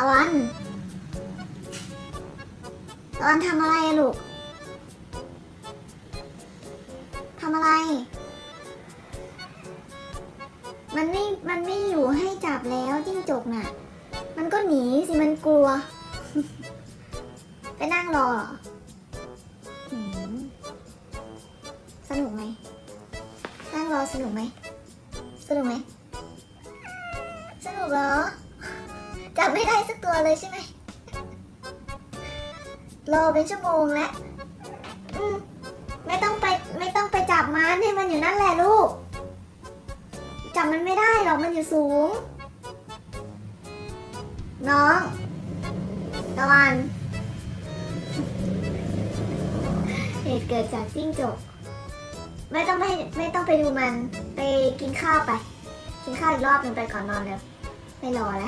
ตะวันตะวันทำอะไรอะลูกทำอะไร มันไม่ มันไม่อยู่ให้จับแล้วจิ้งจกน่ะ มันก็หนีสิมันกลัว ไปนั่งรอสนุกไหมนั่งรอสนุกไหมสนุกไหมสนุกเหรอ จับไม่ได้สักตัวเลยใช่ไหมรอเป็นชั่วโมงแล้วไม่ต้องไปไม่ต้องไปจับมันให้มันอยู่นั่นแหละลูก จับมันไม่ได้หรอกมันอยู่สูง น้องตะวันเหตุเกิดจากจิ้งจก ไม่ต้องไปไม่ต้องไปดูมัน ไปกินข้าวไป กินข้าวอีกรอบหนึ่งไปก่อนนอนเร็วไม่รอแล้ว